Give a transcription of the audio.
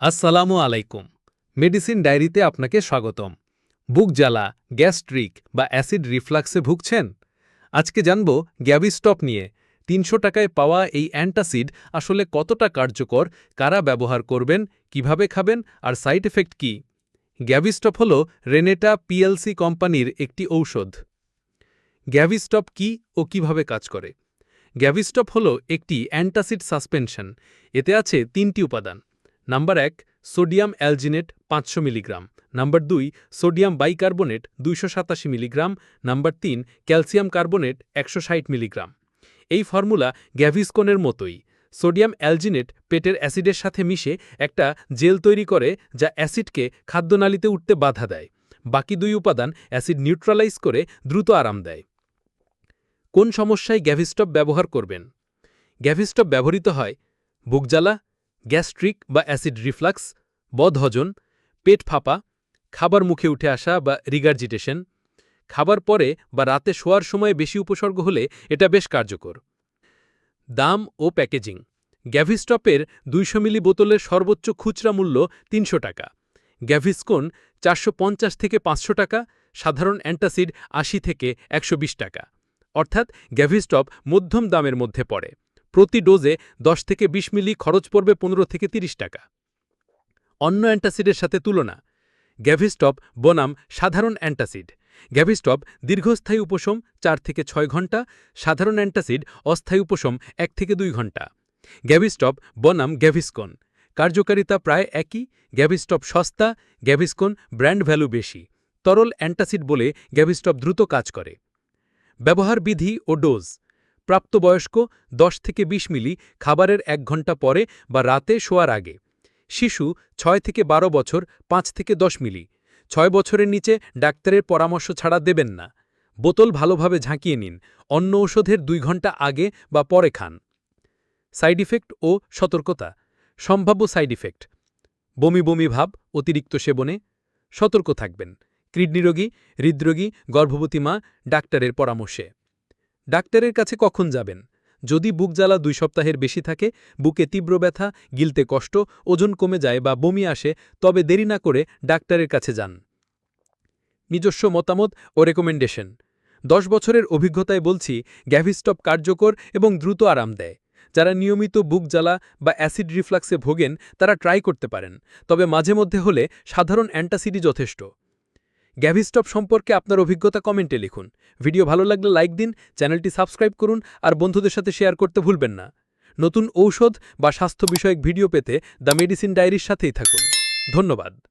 আসসালামু আলাইকুম। মেডিসিন ডায়েরিতে আপনাকে স্বাগতম। বুক জ্বালা, গ্যাস্ট্রিক বা অ্যাসিড রিফ্লাক্সে ভুগছেন? আজকে জানব গ্যাভিস্টপ নিয়ে। তিনশো টাকায় পাওয়া এই অ্যান্টাসিড আসলে কতটা কার্যকর, কারা ব্যবহার করবেন, কীভাবে খাবেন আর সাইড এফেক্ট কি? গ্যাভিস্টপ হল রেনেটা পিএলসি কোম্পানির একটি ঔষধ। গ্যাভিস্টপ কি ও কীভাবে কাজ করে? গ্যাভিস্টপ হল একটি অ্যান্টাসিড সাসপেনশন। এতে আছে তিনটি উপাদান। নাম্বার এক, সোডিয়াম অ্যালজিনেট পাঁচশো মিলিগ্রাম। নাম্বার দুই, সোডিয়াম বাইকার্বনেট দুইশো সাতাশি মিলিগ্রাম। নাম্বার তিন, ক্যালসিয়াম কার্বনেট একশো ষাট মিলিগ্রাম। এই ফর্মুলা গ্যাভিসকনের মতোই। সোডিয়াম অ্যালজিনেট পেটের অ্যাসিডের সাথে মিশে একটা জেল তৈরি করে যা অ্যাসিডকে খাদ্যনালীতে উঠতে বাধা দেয়। বাকি দুই উপাদান অ্যাসিড নিউট্রালাইজ করে দ্রুত আরাম দেয়। কোন সমস্যায় গ্যাভিস্টপ ব্যবহার করবেন? গ্যাভিস্টপ ব্যবহৃত হয় বুকজ্বালা গ্যাস্ট্রিক বা অ্যাসিড রিফ্লাক্স বদহজন পেট ফাঁপা, খাবার মুখে উঠে আসা বা রিগার্জিটেশন, খাবার পরে বা রাতে শোয়ার সময় বেশি উপসর্গ হলে এটা বেশ কার্যকর। দাম ও প্যাকেজিং। গ্যাভিস্টপের দুইশো মিলি বোতলের সর্বোচ্চ খুচরা মূল্য তিনশো টাকা। গ্যাভিসকোন চারশো পঞ্চাশ থেকে পাঁচশো টাকা, সাধারণ অ্যান্টাসিড আশি থেকে একশো বিশ টাকা। অর্থাৎ গ্যাভিস্টপ মধ্যম দামের মধ্যে পড়ে। প্রতি ডোজে 10 থেকে ২০ মিলি খরচ পড়বে পনেরো থেকে ৩০ টাকা। অন্য অ্যান্টাসিডের সাথে তুলনা। গ্যাভিস্টপ, বনাম, সাধারণ অ্যান্টাসিড। গ্যাভিস্টপ, দীর্ঘস্থায়ী উপশম, চার থেকে ছয় ঘণ্টা। সাধারণ অ্যান্টাসিড, অস্থায়ী উপশম, এক থেকে দুই ঘণ্টা। গ্যাভিস্টপ, বনাম, গ্যাভিসকন। কার্যকারিতা প্রায় একই। গ্যাভিস্টপ সস্তা, গ্যাভিসকন ব্র্যান্ড ভ্যালু বেশি। তরল অ্যান্টাসিড বলে গ্যাভিস্টপ দ্রুত কাজ করে। ব্যবহার বিধি ও ডোজ। প্রাপ্তবয়স্ক 10 থেকে ২০ মিলি খাবারের এক ঘণ্টা পরে বা রাতে শোয়ার আগে। শিশু 6 থেকে ১২ বছর 5 থেকে 10 মিলি। ছয় বছরের নিচে ডাক্তারের পরামর্শ ছাড়া দেবেন না। বোতল ভালোভাবে ঝাঁকিয়ে নিন। অন্য ওষুধের দুই ঘণ্টা আগে বা পরে খান। সাইড ইফেক্ট ও সতর্কতা। সম্ভাব্য সাইড ইফেক্ট। বমি বমি ভাব, অতিরিক্ত সেবনে। সতর্ক থাকবেন। কিডনি রোগী, হৃদরোগী, গর্ভবতী মা, ডাক্তারের পরামর্শে। ডাক্তারের কাছে কখন যাবেন? যদি বুক জ্বালা দুই সপ্তাহের বেশি থাকে, বুকে তীব্র ব্যথা, গিলতে কষ্ট, ওজন কমে যায় বা বমি আসে, তবে দেরি না করে ডাক্তারের কাছে যান। নিজস্ব মতামত ও রেকমেন্ডেশন। দশ বছরের অভিজ্ঞতায় বলছি, গ্যাভিস্টপ কার্যকর এবং দ্রুত আরাম দেয়। যারা নিয়মিত বুক জ্বালা বা অ্যাসিড রিফ্লাক্সে ভোগেন, তারা ট্রাই করতে পারেন। তবে মাঝে মধ্যে হলে সাধারণ অ্যান্টাসিডি যথেষ্ট। গ্যাভিস্টপ সম্পর্কে আপনার অভিজ্ঞতা কমেন্টে লিখুন। ভিডিও ভালো লাগলে লাইক দিন, চ্যানেলটি সাবস্ক্রাইব করুন, আর বন্ধুদের সাথে শেয়ার করতে ভুলবেন না। নতুন ঔষধ বা স্বাস্থ্য বিষয়ক ভিডিও পেতে দ্য মেডিসিন ডায়েরির সাথেই থাকুন। ধন্যবাদ।